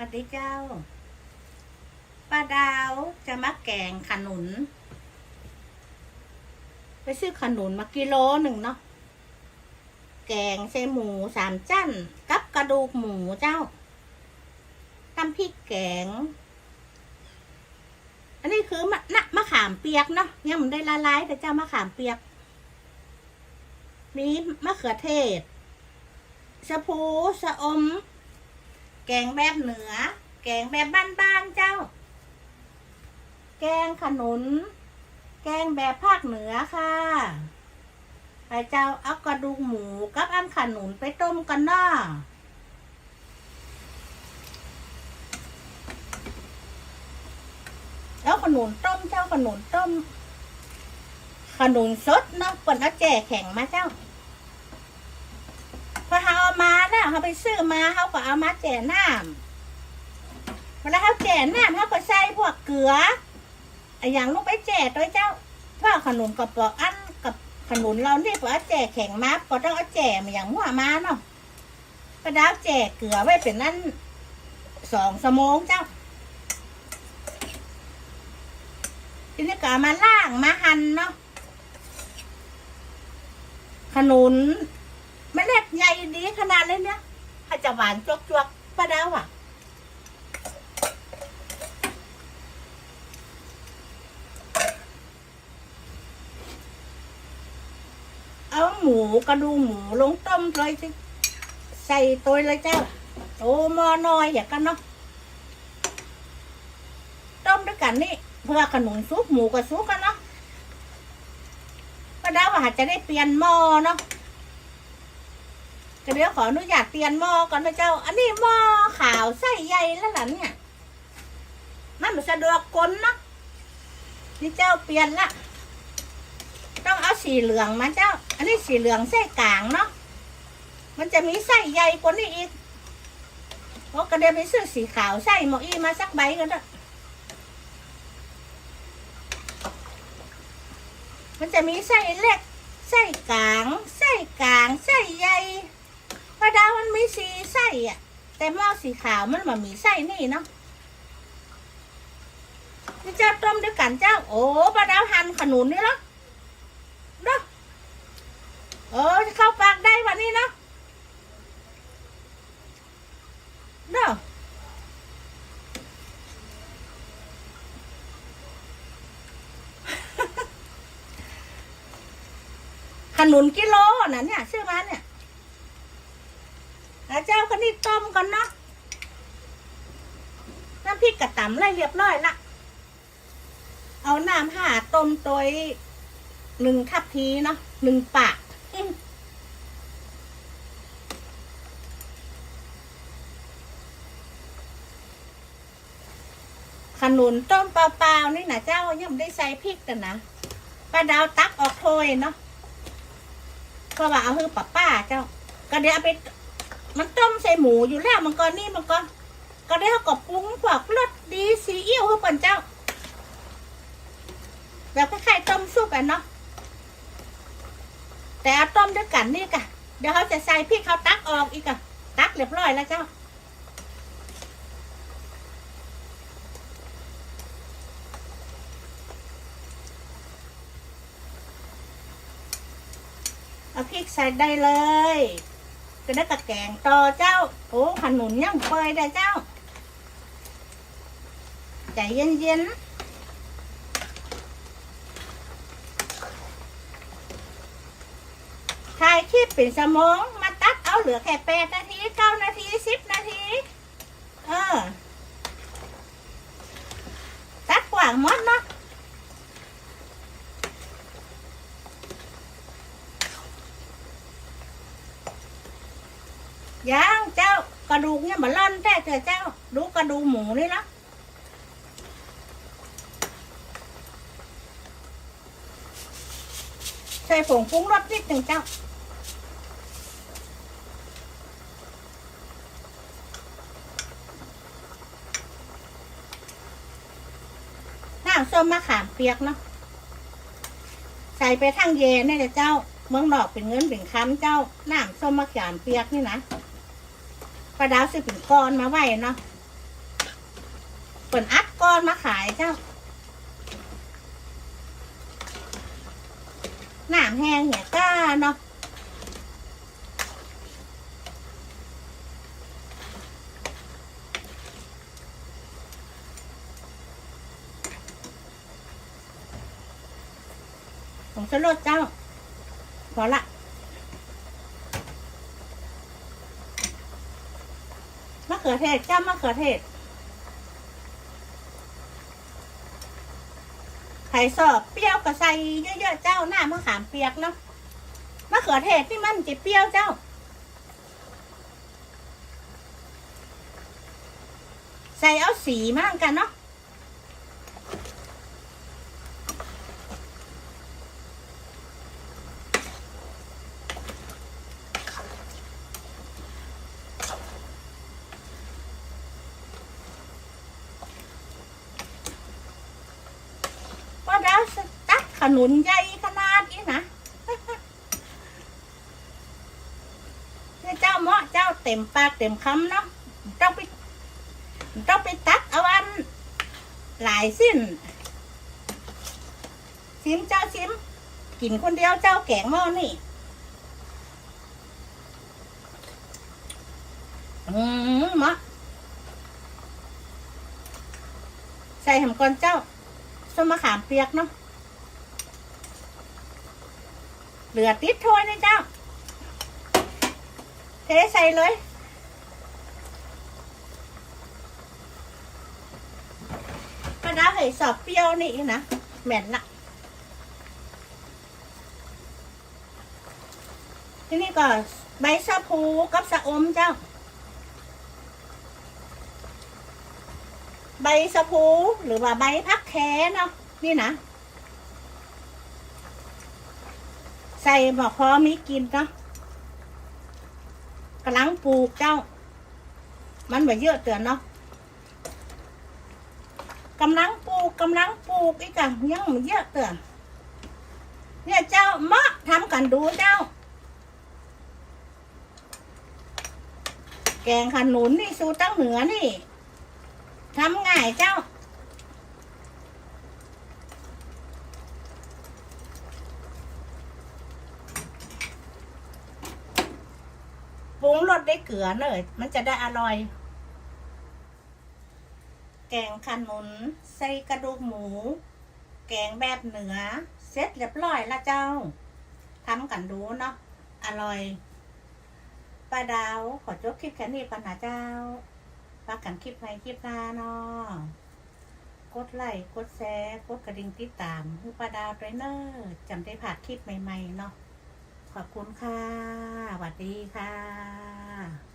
สวัสดีเจ้า ป้าดาวจะมาแกงขนุน ไปซื้อขนุนมากิโลหนึ่งเนาะ แกงใส่หมูสามจั่นกับกระดูกหมูเจ้าตำพริกแกง อันนี้คือมะนะมะขามเปียกเนาะยังมันได้ละลายแต่เจ้ามะขามเปียก มีมะเขือเทศ สะพูสะอม แกงแบบเหนือ แกงแบบบ้านๆเจ้า แกงขนุน แกงแบบภาคเหนือค่ะไปเจ้าเอากระดูกหมูกับอันขนุนไปต้มกันเนาะแล้วขนุนต้มเจ้าขนุนต้ม ขนุนสดเนาะเปิดเอาแจ่แข็งมาเจ้า พอเขาเอามาน่ะ เขาไปซื้อมาเขาก็เอามาแจ่น้ำเวลาเขาแจ่น้ำเขาก็ใส่พวกเกลืออย่างลูกไปแจ่ตัวเจ้าพราะขนุนกับปอกอันกับขนุนเรานี่พอเอแจ่แข็งมาก็ต้องเอาแจ่มาอย่างหัวมาเนาะกระดาวแจ่เกลือไว้เป็นนั่นสองสมงเจ้าทีนี้ก็มาล่างมาหั่นเนาะขนุน เมล็ดใหญ่ดีขนาดเลยเนี่ยถ้าจะหวานจวกจวกป้าดาวอะเอาหมูกระดูกหมูลงต้มเลยสิใส่ตัวเลยเจ้าโอ้มอน้อยอย่างกันเนาะต้มด้วยกันนี่เพื่อขนุนซุปหมูกับซุปกันเนาะป้าดาวอาจจะได้เปลี่ยนหม้อเนาะ ก็เดี๋ยวขออนุญาตเปลี่ยนหม้อก่อนนะเจ้า อันนี้หม้อขาวไส้ใหญ่แล้วล่ะเนี่ยมันไม่สะดวกกลเนาะนี่เจ้าเปลี่ยนละต้องเอาสีเหลืองมาเจ้า อันนี้สีเหลืองไส้กลางเนาะมันจะมีไส้ใหญ่กว่านี้อีกเพราะก็เดี๋ยวไปซื้อสีขาวไส้หมออีมาสักใบก็ได้มันจะมีไส้เล็กไส้กลางไส้กลางไส้ใหญ่ ดาวมันมีสีไส้อะแต่หม้อสีขาวมันมันมีไส้นี่เนาะนี่เจ้าต้มด้วยกันเจ้า โอ้ปลาดาวหั่นขนุนนี่เนาะเนาะเออเข้าปากได้วันนี้เนาะเนาะขนุนกิโลน่ะเนี่ยซื้อมาเนี่ย แล้วเจ้าก็นี่ต้มก่อนเนาะน้ำพริกกระตำอะไรเรียบร้อยละเอาน้ำห่าต้มตัวหนึ่งทัพพีเนาะหนึ่งปากขนุนต้มเปล่าๆนี่นะเจ้ายังไม่ได้ใส่พริกกันนะป้าดาวตักออกถ้วยเนาะเพราะว่าเอาคือป้าป้าเจ้า ก็เดี๋ยวเอาไป มันต้มใส่หมูอยู่แล้วมันก็นี่มันก็ ก็ได้เขาก็ปรุงพวกรสดีซีอิ๊วเขาก่อนเจ้าแบบคล้ายๆต้มซุปอะเนาะแต่เอาต้มด้วยกันนี่กะเดี๋ยวเขาจะใส่พริกเขาตักออกอีกอะตักเรียบร้อยแล้วเจ้าเอาพริกใส่ได้เลย ก็ได้กระแกงต่อเจ้า โอ้ขนุนยังเปยได้เจ้า ใจเย็นๆถ่ายคลิปเป็นสมองมาตัดเอาเหลือแค่แปดนาทีเก้านาทีสิบนาที เออ ตัดกว่างมดเนาะ ยังเจ้ากระดูกเนี่ยมันล่อนแต่เจอเจ้า ดูกระดูกหมูนี่นะใส่ผงปรุงรสนิดหนึ่งเจ้าน้ำส้มมะขามเปียกเนาะใส่ไปทั้งเยนนี่แหละเจ้า เมืองนอกเป็นเงินเป็นคำเจ้าน้ำส้มมะขามเปียกนี่นะ ปลาดาวซื้อเป็นก้อนมาไว้เนาะเปิ่นอัดก้อนมาขายเจ้าหนามแห้งเหี่ยก้าเนาะผมจะลดเจ้า พอละ มะเขือเทศเจ้ามะเขือเทศ ไข่สอบเปรี้ยวกะใส่เยอะๆเจ้าหน้ามะขามเปียกเนาะมะเขือเทศที่มันจะเปรี้ยวเจ้า ใส่เอาสีมั่งกันเนาะว่าดาวสตักข นุนใหญ่ขนาดนี้นะเจ้าเหมาะเจ้าเต็มปากเต็มคำเนาะต้องไปต้องไปตัดเอาอันหลายสิ้นชิมเจ้าชิมกินคนเดียวเจ้าแกงหม้อนี่อืมเหมะใส่หำก่อนเจ้าส้มมะขามเปียกเนาะ เหลือติดถ้วยนะเจ้า เทใส่เลย กระดาษให้สอบเปรี้ยวนี่นะแม่นละที่นี้ก็ใบสะพูกับสะอมเจ้า ใบสะพูหรือว่าใบพักแคเนาะนี่นะ ใส่หมอกพอมีกินเนาะกำลังปลูกเจ้า มันแบ่เยอะเตือนเนาะกำลังปลูกกำลังปลูกอีกอะยังมันเยอะเตือนเนี่ยเจ้ามาทำกันดูเจ้า แกงขนุนนี่สูตรตั้งเหนือนี่ทำง่ายเจ้า ปรุงรส ได้เกลือเลย มันจะได้อร่อย แกงขนุนใส่กระดูกหมู แกงแบบเหนือ เสร็จเรียบร้อยละเจ้าทำกันดูเนาะ อร่อยป้าดาว ขอจบคลิปแค่นี้ก่อนนะเจ้าพักกันคลิปในคลิปหน้าเนาะกดไลค์ กดแชร์ กดกระดิ่งติดตามให้ป้าดาวด้วยเนอร์จำได้ผ่านคลิปใหม่ ๆ เนาะ ขอบคุณค่ะสวัสดีค่ะ ค่ะ